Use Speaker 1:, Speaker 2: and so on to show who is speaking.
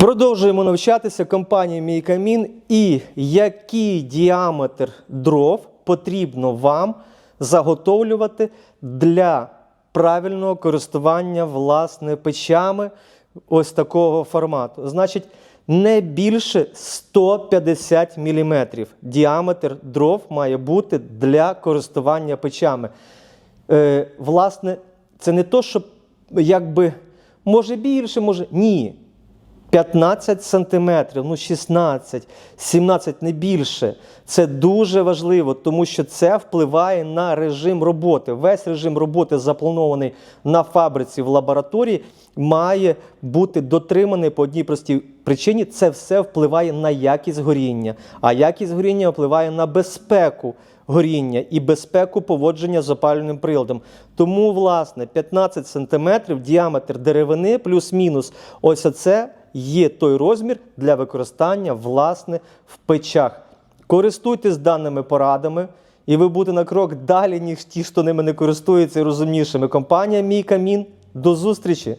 Speaker 1: Продовжуємо навчатися компанії Мій Камін і який діаметр дров потрібно вам заготовлювати для правильного користування власне печами ось такого формату. Значить, не більше 150 мм діаметр дров має бути для користування печами. Е, власне, це не то, що якби може більше, може ні. 15 сантиметрів, ну 16, 17, не більше. Це дуже важливо, тому що це впливає на режим роботи. Весь режим роботи, запланований на фабриці в лабораторії, має бути дотриманий по одній простій причині. Це все впливає на якість горіння. А якість горіння впливає на безпеку горіння і безпеку поводження з опалювальним приладом. Тому, власне, 15 см діаметр деревини плюс-мінус. Ось оце є той розмір для використання власне в печах. Користуйтесь даними порадами, і ви будете на крок далі, ніж ті, хто ними не користується і розумнішими. Компанія Мій Камін. До зустрічі!